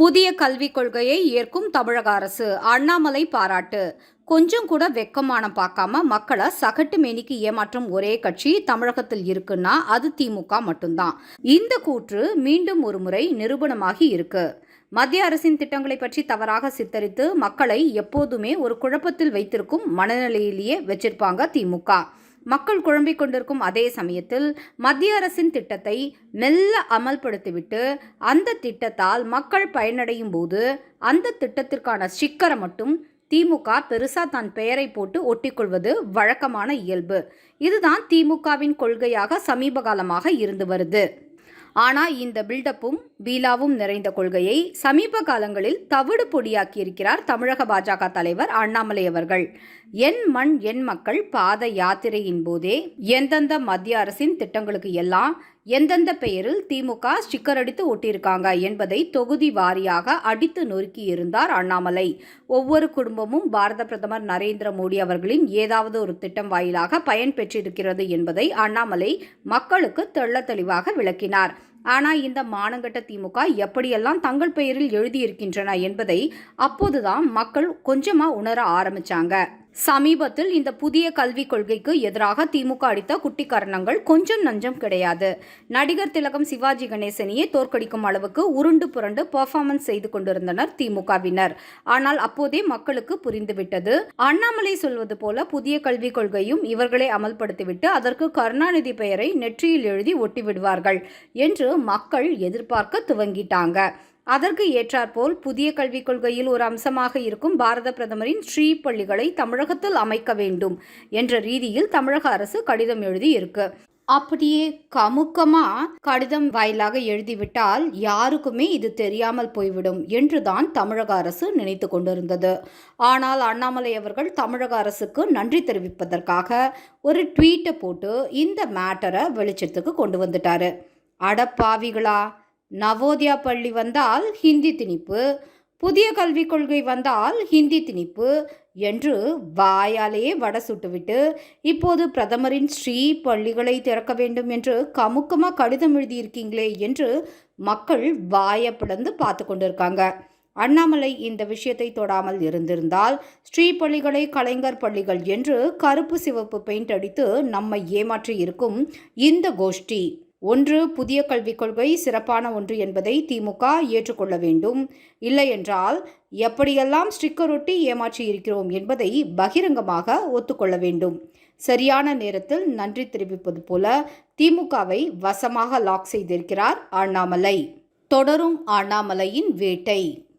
புதிய கல்விக் கொள்கையை ஏற்கும் தமிழக அரசு. அண்ணாமலை பாராட்டு. கொஞ்சம் கூட வெக்கமானம் பார்க்காம மக்களை சகட்டு மேனிக்கு ஏமாற்றும் ஒரே கட்சி தமிழகத்தில் இருக்குன்னா அது திமுக மட்டும்தான். இந்த கூற்று மீண்டும் ஒரு முறை நிரூபணமாகி இருக்கு. மத்திய அரசின் திட்டங்களை பற்றி தவறாக சித்தரித்து மக்களை எப்போதுமே ஒரு குழப்பத்தில் வைத்திருக்கும் மனநிலையிலேயே வச்சிருப்பாங்க திமுக. மக்கள் குழம்பிக் கொண்டிருக்கும் அதே சமயத்தில் மத்திய அரசின் திட்டத்தை மெல்ல அமல்படுத்திவிட்டு அந்த திட்டத்தால் மக்கள் பயனடையும் போது அந்த திட்டத்திற்கான ஸ்டிக்கரை மட்டும் திமுக பெருசா தன் பெயரை போட்டு ஒட்டிக்கொள்வது வழக்கமான இயல்பு. இதுதான் திமுகவின் கொள்கையாக சமீப காலமாக இருந்து வருது. ஆனால் இந்த பில்டப்பும் பீலாவும் நிறைந்த கொள்கையை சமீப காலங்களில் தவிடு பொடியாக்கியிருக்கிறார் தமிழக பாஜக தலைவர் அண்ணாமலை அவர்கள். என் மண் என் மக்கள் பாத யாத்திரையின் போதே எந்தெந்த மத்திய அரசின் திட்டங்களுக்கு எல்லாம் எந்தெந்த பெயரில் திமுக ஸ்டிக்கரடித்து ஒட்டியிருக்காங்க என்பதை தொகுதி வாரியாக அடித்து நொறுக்கி இருந்தார் அண்ணாமலை. ஒவ்வொரு குடும்பமும் பாரத பிரதமர் நரேந்திர மோடி அவர்களின் ஏதாவது ஒரு திட்டம் வாயிலாக பயன் பெற்றிருக்கிறது என்பதை அண்ணாமலை மக்களுக்கு தெள்ள தெளிவாக விளக்கினார். ஆனால் இந்த மானங்கட்ட திமுக எப்படியெல்லாம் தங்கள் பெயரில் எழுதியிருக்கின்றன என்பதை அப்போதுதான் மக்கள் கொஞ்சமாக உணர ஆரம்பிச்சாங்க. சமீபத்தில் இந்த புதிய கல்விக் கொள்கைக்கு எதிராக திமுக அடித்த குட்டிக்கரணங்கள் கொஞ்சம் நஞ்சம் கிடையாது. நடிகர் திலகம் சிவாஜி கணேசனையே தோற்கடிக்கும் அளவுக்கு உருண்டு புரண்டு பெர்ஃபார்மன்ஸ் செய்து கொண்டிருந்தனர் திமுகவினர். ஆனால் அப்போதே மக்களுக்கு புரிந்துவிட்டது. அண்ணாமலை சொல்வது போல புதிய கல்விக் கொள்கையும் இவர்களே அமல்படுத்திவிட்டு அதற்கு கருணாநிதி பெயரை நெற்றியில் எழுதி ஒட்டிவிடுவார்கள் என்று மக்கள் எதிர்பார்க்க துவங்கிட்டாங்க. அதற்கு ஏற்றாற்போல் புதிய கல்விக் கொள்கையில் ஒரு அம்சமாக இருக்கும் பாரத பிரதமரின் ஸ்ரீ பள்ளிகளை தமிழகத்தில் அமைக்க வேண்டும் என்ற ரீதியில் தமிழக அரசு கடிதம் எழுதி இருக்கு அப்படியே கமுக்கமா கடிதம் வாயிலாக எழுதிவிட்டால் யாருக்குமே இது தெரியாமல் போய்விடும் என்றுதான் தமிழக அரசு நினைத்து கொண்டிருந்தது. ஆனால் அண்ணாமலை அவர்கள் தமிழக அரசுக்கு நன்றி தெரிவிப்பதற்காக ஒரு ட்வீட்டை போட்டு இந்த மேட்டரை வெளிச்சத்துக்கு கொண்டு வந்துட்டாரு. அடப்பாவிகளா! நவோதயா பள்ளி வந்தால் ஹிந்தி திணிப்பு புதிய கல்விக் கொள்கை வந்தால் ஹிந்தி திணிப்பு என்று வாயாலேயே வட சுட்டுவிட்டு இப்போது பிரதமரின் ஸ்ரீ பள்ளிகளை திறக்க வேண்டும் என்று கமுக்கமாக கடிதம் எழுதியிருக்கீங்களே என்று மக்கள் வாயை பிளந்து பார்த்து கொண்டிருக்காங்க. அண்ணாமலை இந்த விஷயத்தை தொடாமல் இருந்திருந்தால் ஸ்ரீ பள்ளிகளை கலைஞர் பள்ளிகள் என்று கருப்பு சிவப்பு பெயிண்ட் அடித்து நம்மை ஏமாற்றி இருக்கும் இந்த கோஷ்டி. ஒன்று புதிய கல்விக் கொள்கை சிறப்பான ஒன்று என்பதை திமுக ஏற்றுக்கொள்ள வேண்டும். இல்லையென்றால் எப்படியெல்லாம் ஸ்டிக்கர் ஒட்டி ஏமாற்றி இருக்கிறோம் என்பதை பகிரங்கமாக ஒத்துக்கொள்ள வேண்டும். சரியான நேரத்தில் நன்றி தெரிவிப்பது போல திமுகவை வசமாக லாக் செய்திருக்கிறார் அண்ணாமலை. தொடரும் அண்ணாமலையின் வேட்டை.